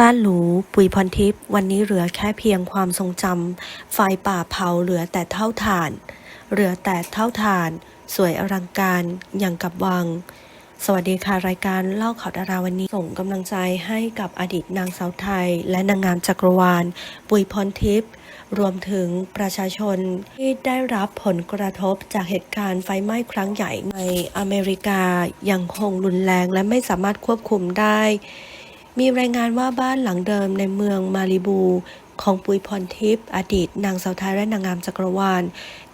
บ้านหรูปุ๋ยพรทิพย์วันนี้เหลือแค่เพียงความทรงจำไฟป่าเผาเหลือแต่เท่าฐาน เหลือแต่เท่าฐาน สวยอลังการอย่างกับวัง สวัสดีค่ะรายการเล่าข่าวดาราวันนี้ ส่งกำลังใจให้กับอดีตนางสาวไทย และนางงามจักรวาล ปุ๋ยพรทิพย์รวมถึงประชาชนที่ได้รับผลกระทบจากเหตุการณ์ไฟไหม้ครั้งใหญ่ในอเมริกายังคงรุนแรงและไม่สามารถควบคุมได้ มีรายงานว่าบ้านหลังเดิมในเมืองมาริบู ของปุยพรทิพย์อดีต นางสาวไทยและนางงามจักรวาล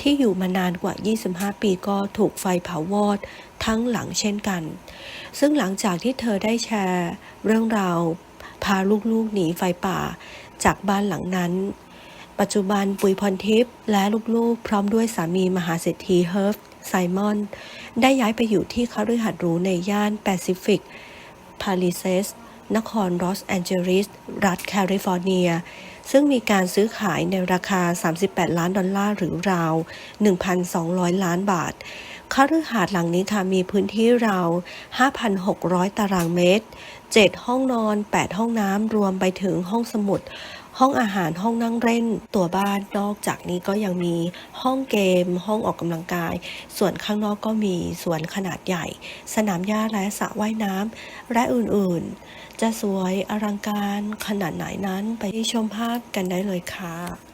ที่อยู่มานานกว่า 25 ปีก็ถูกไฟเผาวอดทั้งหลังเช่นกัน ซึ่งหลังจากที่เธอได้แชร์เรื่องราว พาลูกๆหนีไฟป่า จากบ้านหลังนั้นปัจจุบันปุยพรทิพย์และลูกๆ พร้อมด้วยสามีมหาเศรษฐีเฮิร์ฟไซมอน ได้ย้ายไปอยู่ที่คฤหาสน์หรูในย่านแปซิฟิก พาลิเซส นครลอสแอนเจลิส รัฐแคลิฟอร์เนีย ซึ่งมีการซื้อขายในราคา 38 ล้านดอลลาร์หรือราว 1,200 ล้านบาทคฤหาสน์หลังนี้ค่ะมีพื้นที่ราว 5,600 ตารางเมตร 7 ห้องนอน 8 ห้องน้ำ รวมไปถึงห้องสมุด ห้องอาหารห้องนั่งเล่น ตัวบ้านนอกจากนี้ก็ยังมีห้องเกม ห้องออกกำลังกาย ส่วนข้างนอกก็มีสวนขนาดใหญ่ สนามหญ้าและสระว่ายน้ำและอื่นๆ จะสวยอลังการขนาดไหนนั้นไปชมภาพกันได้เลยค่ะ